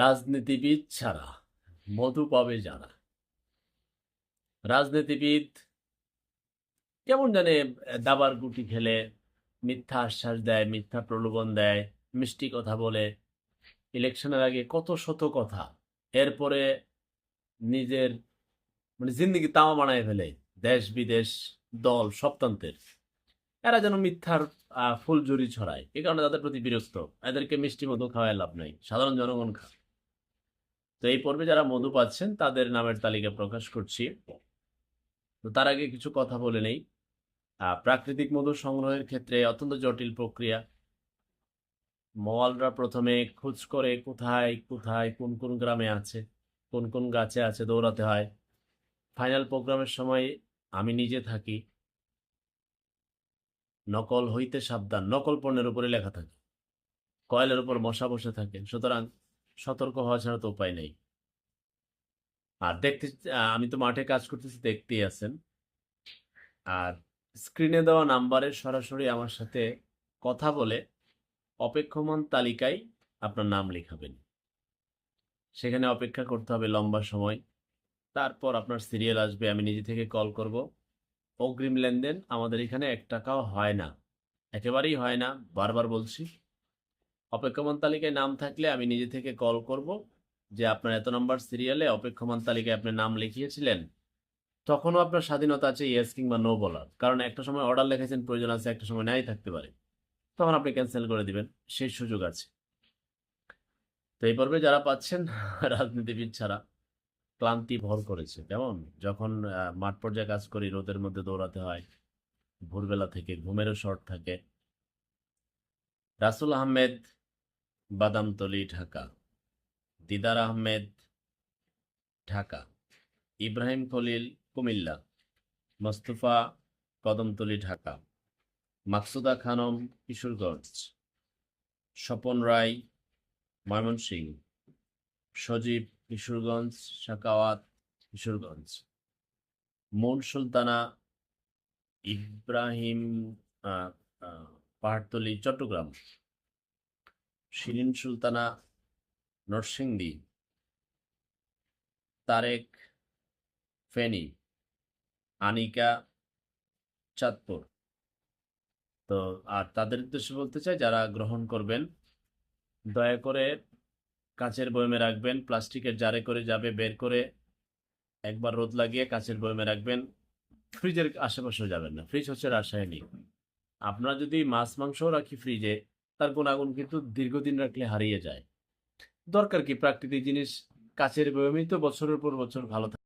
রাজনীতিবিদ ছাড়া মধু পাবে যারা। রাজনীতিবিদ কেমন জানে দাবার গুটি খেলে, মিথ্যা আশ্বাস দেয়, মিথ্যা প্রলোভন দেয়, মিষ্টি কথা বলে। ইলেকশনের আগে কত শত কথা, এরপরে নিজের মানে জিন্দিগি তামা বানায় ফেলে, দেশ বিদেশ, দল, সপ্তান্তের। এরা যেন মিথ্যার ফুলঝুরি ছড়ায়। এই কারণে তাদের প্রতি বিরক্ত। এদেরকে মিষ্টি মধু খাওয়ায় লাভ নাই। সাধারণ জনগণ খা তো এই পর্বে যারা মধু পাচ্ছেন, তাদের নামের তালিকা প্রকাশ করছি। তো তার আগে কিছু কথা বলে নেই। প্রাকৃতিক মধু সংগ্রহের ক্ষেত্রে অত্যন্ত জটিল প্রক্রিয়া। মওয়ালরা প্রথমে খোঁজ করে কোথায় কোথায়, কোন কোন গ্রামে আছে, কোন কোন গাছে আছে দৌড়াতে হয়। ফাইনাল প্রোগ্রামের সময় আমি নিজে থাকি। নকল হইতে সাবধান, নকল পণ্যের উপরে লেখা থাকে। কয়েলের উপর মশা বসে থাকে। সুতরাং সতর্ক হওয়া ছাড়া তো উপায় নেই। আর দেখতে আমি তো মাঠে কাজ করতেছি, দেখতেই আছেন। আর স্ক্রিনে দেওয়া নাম্বারে সরাসরি আমার সাথে কথা বলে অপেক্ষমান তালিকায় আপনার নাম লেখাবেন। সেখানে অপেক্ষা করতে হবে লম্বা সময়। তারপর আপনার সিরিয়াল আসবে, আমি নিজে থেকে কল করব। অগ্রিম লেনদেন আমাদের এখানে এক টাকাও হয় না। একেবারেই হয় না, বারবার বলছি। অপেক্ষমান তালিকায় নাম থাকলে আমি নিজে থেকে কল করব যে আপনার এত নম্বর সিরিয়ালে অপেক্ষমান তালিকায় আপনি নাম লিখিয়েছিলেন। তখনও আপনার স্বাধীনতা আছে ইয়েস কিংবা নো বলার। কারণ একটা সময় অর্ডার লিখেছেন, প্রয়োজন আছে একটা সময় নাই থাকতে পারে। তখন আপনি ক্যান্সেল করে দিবেন, সেই সুযোগ আছে। তো এই পর্বে যারা পাচ্ছেন, রাজনীতিবিদ ছাড়া, ক্লান্তি ভর করেছে। কেমন? যখন মাঠ পর্যায়ে কাজ করি, রোদের মধ্যে দৌড়াতে হয়, ভোরবেলা থেকে ঘুমেরও শর্ট থাকে। রাসুল আহমেদ বাদামতলি ঢাকা। দিদার আহমেদ, ঢাকা। ইব্রাহিম খলিল, কুমিল্লা। মোস্তফা কদমতলি ঢাকা। মাকসুদা খানম, কিশোরগঞ্জ। স্বপন রায়, ময়মনসিংহ। সজীব, কিশোরগঞ্জ। সাকাওয়াত কিশোরগঞ্জ। মন সুলতানা, ইব্রাহিম পাহাড়তলি, চট্টগ্রাম। শিরিন সুলতানা নরসিংদী, তারেক ফেনী, আনিকা চাঁদপুর। তো, আর তাদের উদ্দেশ্যে বলতে চাই, যারা গ্রহণ করবেন, দয়া করে কাঁচের বয়মে রাখবেন, প্লাস্টিকের জারে করে যাবে, বের করে একবার রোদ লাগিয়ে কাঁচের বয়মে রাখবেন, ফ্রিজের আশেপাশেও যাবেন না। ফ্রিজ হচ্ছে রাসায়নিক। আপনারা যদি মাছ, মাংসও রাখি ফ্রিজে তার গুণাগুণ কিন্তু দীর্ঘদিন রাখলে হারিয়ে যায়। দরকার কি প্রাকৃতিক জিনিস, কাছের ব্যবহৃত বছরের পর বছর ভালো থাকে